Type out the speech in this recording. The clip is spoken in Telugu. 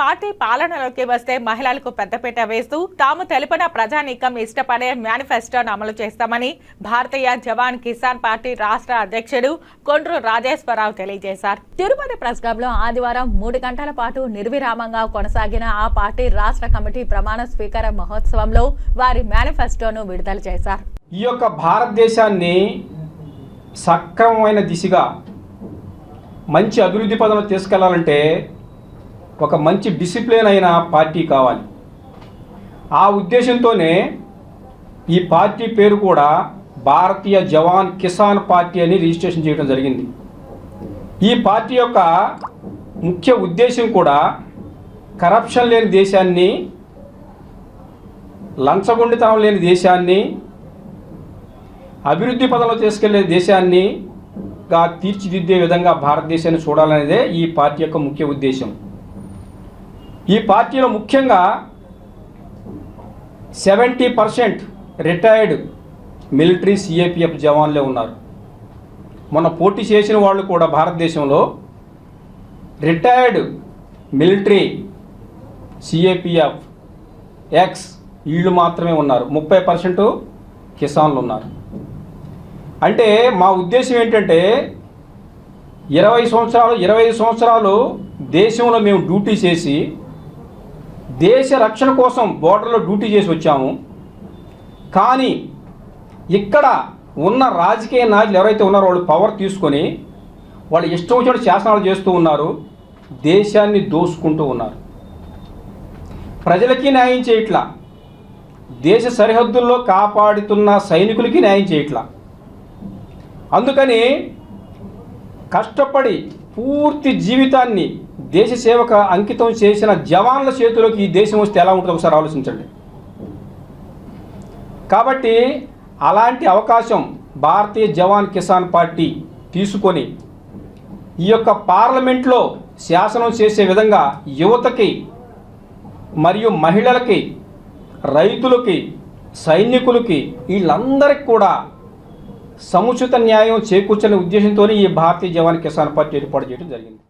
పార్టీ పాలనలోకి వస్తే మహిళలకు పెద్దపీట వేస్తూ తాము తెలిపిన ప్రజానీకం ఇష్టపడే మేనిఫెస్టోను అమలు చేస్తామని భారతీయ జవాన్ కిసాన్ పార్టీ రాష్ట్ర అధ్యక్షుడు కొండ్రు రాజేశ్వరరావు తెలియజేశారు. తిరుపతి ప్రెస్ క్లబ్లో ఆదివారం మూడు గంటల పాటు నిర్విరామంగా కొనసాగిన ఆ పార్టీ రాష్ట్ర కమిటీ ప్రమాణ స్వీకార మహోత్సవంలో వారి మేనిఫెస్టోను విడుదల చేశారు. ఈ యొక్క భారతదేశాన్ని సక్రమమైన దిశగా మంచి అభివృద్ధి పదంలో తీసుకెళ్ళాలంటే ఒక మంచి డిసిప్లిన్ అయిన పార్టీ కావాలి. ఆ ఉద్దేశంతోనే ఈ పార్టీ పేరు కూడా భారతీయ జవాన్ కిసాన్ పార్టీ అని రిజిస్ట్రేషన్ చేయడం జరిగింది. ఈ పార్టీ యొక్క ముఖ్య ఉద్దేశం కూడా కరప్షన్ లేని దేశాన్ని లంచగొండితనం లేని దేశాన్ని అభివృద్ధి పదంలో తీసుకెళ్ళే దేశాన్నిగా తీర్చిదిద్దే విధంగా భారతదేశాన్ని చూడాలనేదే ఈ పార్టీ యొక్క ముఖ్య ఉద్దేశం. ఈ పార్టీలో ముఖ్యంగా seventy percent retired military CAPF జవాన్లే ఉన్నారు. మొన్న పోటీ చేసిన వాళ్ళు కూడా భారతదేశంలో రిటైర్డ్ మిలిటరీ సిఏపిఎఫ్ ఎక్స్ వీళ్ళు మాత్రమే ఉన్నారు. ముప్పై పర్సెంట్ కిసాన్లు ఉన్నారు. అంటే మా ఉద్దేశం ఏంటంటే ఇరవై సంవత్సరాలు ఇరవై ఐదు సంవత్సరాలు దేశంలో మేము డ్యూటీ చేసి దేశ రక్షణ కోసం బోర్డర్లో డ్యూటీ చేసి వచ్చాము. కానీ ఇక్కడ ఉన్న రాజకీయ నాయకులు ఎవరైతే ఉన్నారో వాళ్ళు పవర్ తీసుకొని వాళ్ళు ఇష్టం వచ్చినట్టు శాసనాలు చేస్తూ ఉన్నారు. దేశాన్ని దోసుకుంటూ ఉన్నారు. ప్రజలకి న్యాయం చేయట్లా. దేశ సరిహద్దుల్లో కాపాడుతున్న సైనికులకి న్యాయం చేయట్లా. అందుకని కష్టపడి పూర్తి జీవితాన్ని దేశ సేవకు అంకితం చేసిన జవాన్ల చేతిలోకి ఈ దేశం వస్తే ఎలా ఉంటుందో ఒకసారి ఆలోచించండి. కాబట్టి అలాంటి అవకాశం భారతీయ జవాన్ కిసాన్ పార్టీ తీసుకొని ఈ యొక్క పార్లమెంట్లో శాసనం చేసే విధంగా యువతకి మరియు మహిళలకి రైతులకి సైనికులకి వీళ్ళందరికీ కూడా సముచిత న్యాయం చేకూర్చని ఉద్దేశంతోనే ఈ భారతీయ జవాన్ కిసాన్ పార్టీ ఏర్పాటు చేయడం జరిగింది.